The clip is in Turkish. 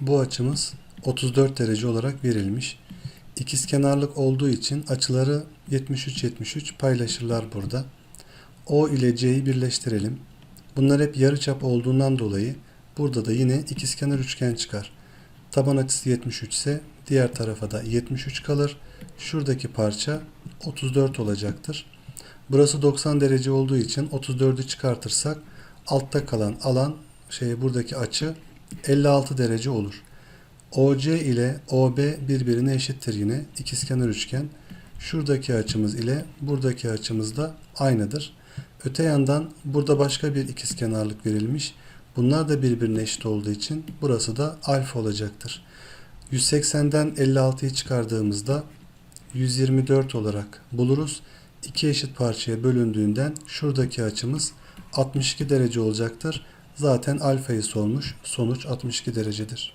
bu açımız 34 derece olarak verilmiş. İkizkenarlık olduğu için açıları 73-73 paylaşırlar burada. O ile C'yi birleştirelim. Bunlar hep yarıçap olduğundan dolayı burada da yine ikizkenar üçgen çıkar. Taban açısı 73 ise diğer tarafa da 73 kalır. Şuradaki parça 34 olacaktır. Burası 90 derece olduğu için 34'ü çıkartırsak altta kalan alan şey buradaki açı 56 derece olur. OC ile OB birbirine eşittir yine ikizkenar üçgen. Şuradaki açımız ile buradaki açımız da aynıdır. Öte yandan burada başka bir ikizkenarlık verilmiş. Bunlar da birbirine eşit olduğu için burası da alfa olacaktır. 180'den 56'yı çıkardığımızda 124 olarak buluruz. İki eşit parçaya bölündüğünden şuradaki açımız 62 derece olacaktır. Zaten alfayı sormuş. Sonuç 62 derecedir.